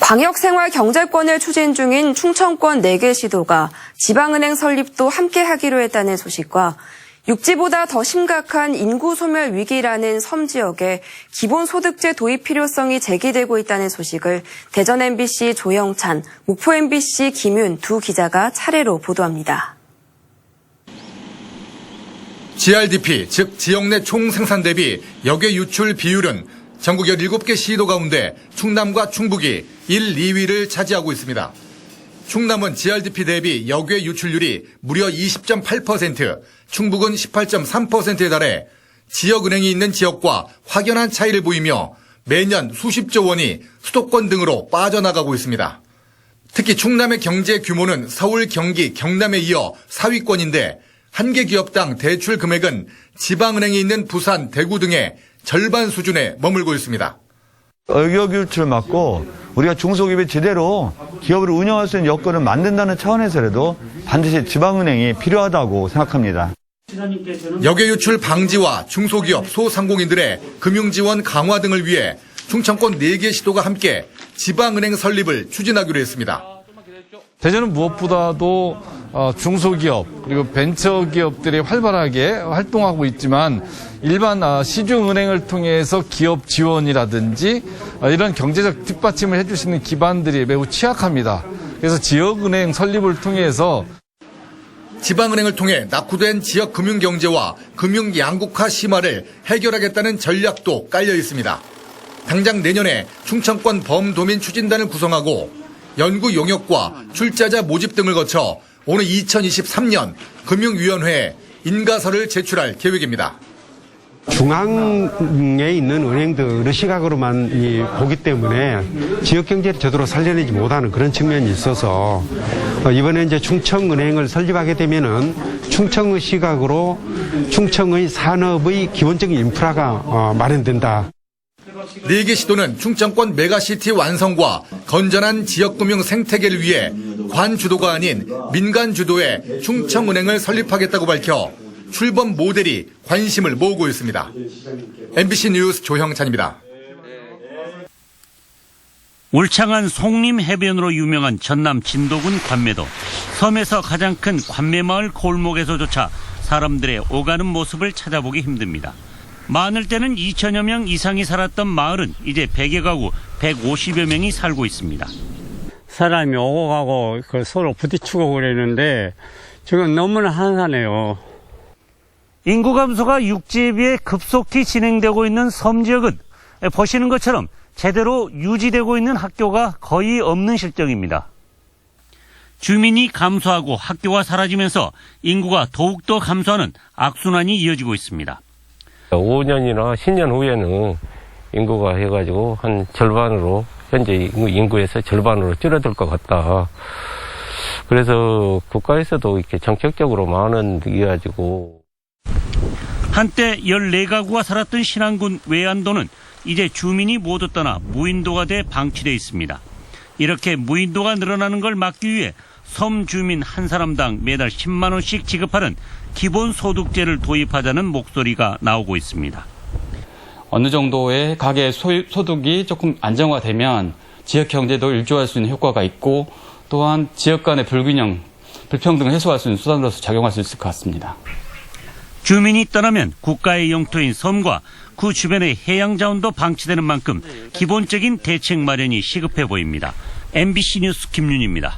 광역생활경제권을 추진 중인 충청권 4개 시도가 지방은행 설립도 함께 하기로 했다는 소식과 육지보다 더 심각한 인구 소멸 위기라는 섬 지역에 기본소득제 도입 필요성이 제기되고 있다는 소식을 대전 MBC 조영찬, 목포 MBC 김윤 두 기자가 차례로 보도합니다. GRDP, 즉 지역 내 총생산 대비 역외 유출 비율은 전국 17개 시도 가운데 충남과 충북이 1, 2위를 차지하고 있습니다. 충남은 GRDP 대비 역외 유출률이 무려 20.8%, 충북은 18.3%에 달해 지역은행이 있는 지역과 확연한 차이를 보이며 매년 수십조 원이 수도권 등으로 빠져나가고 있습니다. 특히 충남의 경제 규모는 서울, 경기, 경남에 이어 4위권인데 한 개 기업당 대출 금액은 지방은행이 있는 부산, 대구 등의 절반 수준에 머물고 있습니다. 의격유출 막고 우리가 중소기업이 제대로 기업을 운영할 수 있는 여건을 만든다는 차원에서라도 반드시 지방은행이 필요하다고 생각합니다. 역외 유출 방지와 중소기업, 소상공인들의 금융지원 강화 등을 위해 충청권 4개 시도가 함께 지방은행 설립을 추진하기로 했습니다. 대전은 무엇보다도 어, 중소기업 그리고 벤처기업들이 활발하게 활동하고 있지만 일반 아, 시중은행을 통해서 기업 지원이라든지 어, 이런 경제적 뒷받침을 해줄 수 있는 기반들이 매우 취약합니다. 그래서 지역은행 설립을 통해서 지방은행을 통해 낙후된 지역 금융경제와 금융 양극화 심화를 해결하겠다는 전략도 깔려 있습니다. 당장 내년에 충청권 범도민 추진단을 구성하고 연구 용역과 출자자 모집 등을 거쳐 오는 2023년 금융위원회에 인가서를 제출할 계획입니다. 중앙에 있는 은행들의 시각으로만 이 보기 때문에 지역 경제를 제대로 살려내지 못하는 그런 측면이 있어서 어, 이번에 이제 충청은행을 설립하게 되면은 충청의 시각으로 충청의 산업의 기본적인 인프라가 어, 마련된다. 4개 시도는 충청권 메가시티 완성과 건전한 지역금융 생태계를 위해 관 주도가 아닌 민간 주도의 충청은행을 설립하겠다고 밝혀 출범 모델이 관심을 모으고 있습니다. MBC 뉴스 조형찬입니다. 울창한 송림 해변으로 유명한 전남 진도군 관매도 섬에서 가장 큰 관매마을 골목에서조차 사람들의 오가는 모습을 찾아보기 힘듭니다. 많을 때는 2천여 명 이상이 살았던 마을은 이제 100여 가구 150여 명이 살고 있습니다. 사람이 오고 가고 그 서로 부딪히고 그랬는데 지금 너무나 한산해요. 인구 감소가 육지에 비해 급속히 진행되고 있는 섬 지역은 보시는 것처럼 제대로 유지되고 있는 학교가 거의 없는 실정입니다. 주민이 감소하고 학교가 사라지면서 인구가 더욱더 감소하는 악순환이 이어지고 있습니다. 5년이나 10년 후에는 인구가 해가지고 한 절반으로 현재 인구에서 절반으로 줄어들 것 같다. 그래서 국가에서도 이렇게 정책적으로 많은 이어가지고 한때 14가구가 살았던 신안군 외안도는 이제 주민이 모두 떠나 무인도가 돼 방치돼 있습니다. 이렇게 무인도가 늘어나는 걸 막기 위해 섬 주민 한 사람당 매달 10만 원씩 지급하는 기본 소득제를 도입하자는 목소리가 나오고 있습니다. 어느 정도의 가계 소- 소득이 조금 안정화되면 지역 경제도 일조할 수 있는 효과가 있고 또한 지역 간의 불균형, 불평등을 해소할 수 있는 수단으로서 작용할 수 있을 것 같습니다. 주민이 떠나면 국가의 영토인 섬과 그 주변의 해양 자원도 방치되는 만큼 기본적인 대책 마련이 시급해 보입니다. MBC 뉴스 김윤입니다.